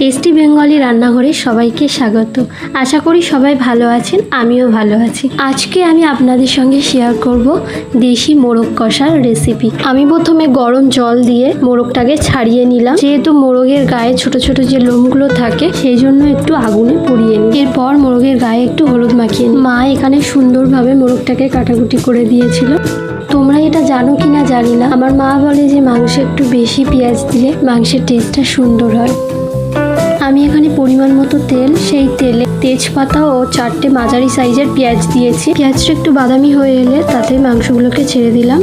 Tasty Bengali রান্নাঘরে সবাইকে স্বাগত। আশা করি সবাই ভালো আছেন, আমিও ভালো আছি। আজকে আমি আপনাদের সঙ্গে শেয়ার করব দেশি মোরগ কষার রেসিপি আমি প্রথমে গরম জল দিয়ে মোরগটাকে ছাড়িয়ে নিলাম। যেহেতু মোরগের গায়ে ছোট ছোট যে লোমগুলো থাকে, সেই জন্য একটু আগুনে পুড়িয়ে নিই। এরপর মোরগের গায়ে একটু হলুদ মাখিয়ে নিই। মা এখানে সুন্দরভাবে মোরগটাকে কাটাকুটি করে দিয়েছিল। তোমরা এটা জানো কিনা জানি না। আমার মা বলে যে মাংস একটু বেশি পেঁয়াজ দিলে মাংসের টেস্টটা সুন্দর হয়। আমি এখানে পরিমাণ মতো তেল, সেই তেলে তেজপাতা ও চারটে মাঝারি সাইজের পেঁয়াজ দিয়েছি। পেঁয়াজটা একটু বাদামি হয়ে এলে তাতে মাংসগুলোকে ছেড়ে দিলাম।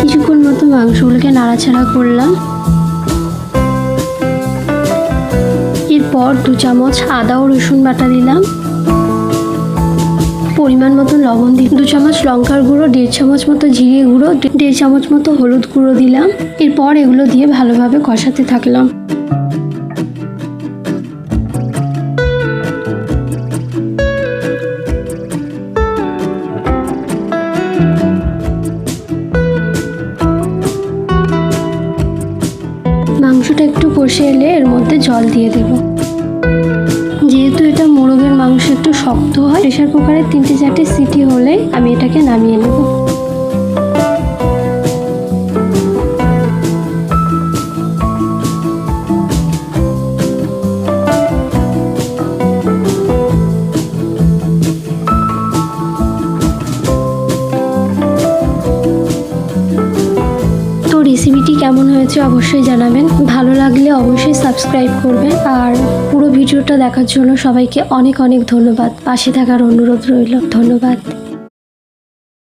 কিছুক্ষণ মতো মাংসগুলোকে নাড়াচাড়া করলাম। এরপর দু চামচ আদা ও রসুন বাটা দিলাম। পরিমাণ মতো লবণ দিই দু চামচ লঙ্কার গুঁড়ো, দেড় চামচ মতো জিরে গুঁড়ো, দেড় চামচ মতো হলুদ গুঁড়ো দিলাম। এরপর এগুলো দিয়ে ভালোভাবে কষাতে থাকলাম। মাংসটা একটু কষে এলে এর মধ্যে জল দিয়ে দেব। যেহেতু এটা মোরগের মাংস একটু শক্ত হয় প্রেশার কুকারে তিনটে চারটে সিটি হলেই আমি এটাকে নামিয়ে নেব। কেমন হয়েছে অবশ্যই জানাবেন। ভালো লাগলে অবশ্যই সাবস্ক্রাইব করবেন। আর পুরো ভিডিওটা দেখার জন্য সবাইকে অনেক অনেক ধন্যবাদ। পাশে থাকার অনুরোধ রইল। ধন্যবাদ।